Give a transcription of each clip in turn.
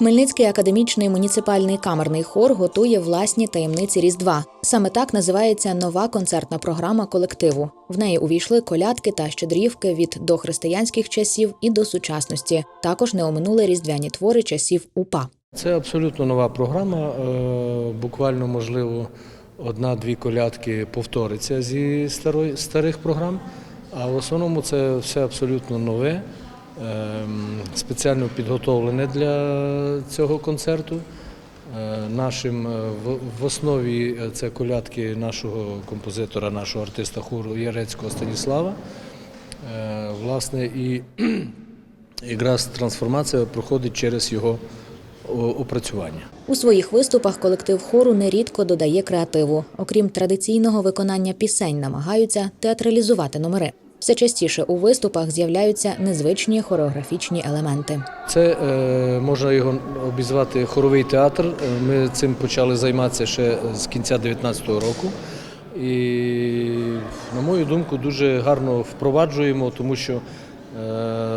Хмельницький академічний муніципальний камерний хор готує власні таємниці Різдва. Саме так називається нова концертна програма колективу. В неї увійшли колядки та щедрівки від дохристиянських часів і до сучасності. Також не оминули різдвяні твори часів УПА. Це абсолютно нова програма. Е, Буквально, можливо, одна-дві колядки повториться зі старих програм, а в основному це все абсолютно нове, спеціально підготовлене для цього концерту. Е, Нашим е, в- основі е, це колядки нашого композитора, нашого артиста хору Ярецького Станіслава. Власне, і якраз трансформація проходить через його опрацювання. У своїх виступах колектив хору нерідко додає креативу. Окрім традиційного виконання пісень, намагаються театралізувати номери. Все частіше у виступах з'являються незвичні хореографічні елементи. Це е, можна його обізвати хоровий театр. Е, Ми цим почали займатися ще з кінця 19-го року. І, на мою думку, дуже гарно впроваджуємо, тому що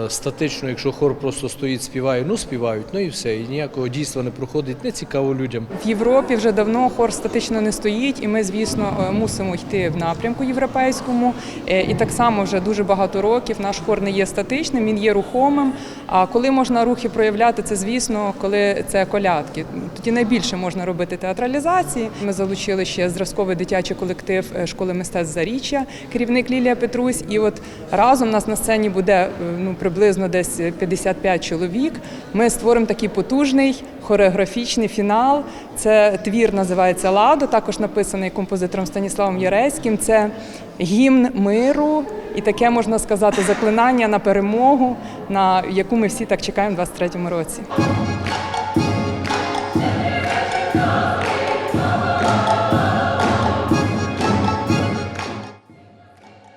статично, якщо хор просто стоїть, співає, ну співають, ну і все. І ніякого дійства не проходить, не цікаво людям. В Європі вже давно хор статично не стоїть, і ми, звісно, е, мусимо йти в напрямку європейському. Е, І так само вже дуже багато років наш хор не є статичним, він є рухомим. А коли можна рухи проявляти, це звісно, коли це колядки. Тоді найбільше можна робити театралізації. Ми залучили ще зразковий дитячий колектив е, школи мистецтв Заріччя, керівник Лілія Петрусь. І от разом у нас на сцені буде ну приблизно десь 55 чоловік. Ми створимо такий потужний хореографічний фінал. Це твір називається Ладо, також написаний композитором Станіславом Яреським. Це гімн миру і таке можна сказати заклинання на перемогу, на яку ми всі так чекаємо в 23-му році.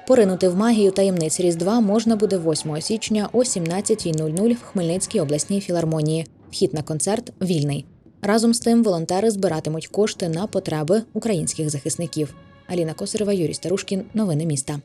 Поринути в магію таємниць Різдва можна буде 8 січня о 17.00 в Хмельницькій обласній філармонії. Вхід на концерт вільний. Разом з тим волонтери збиратимуть кошти на потреби українських захисників. Аліна Косарева, Юрій Старушкін. Новини міста.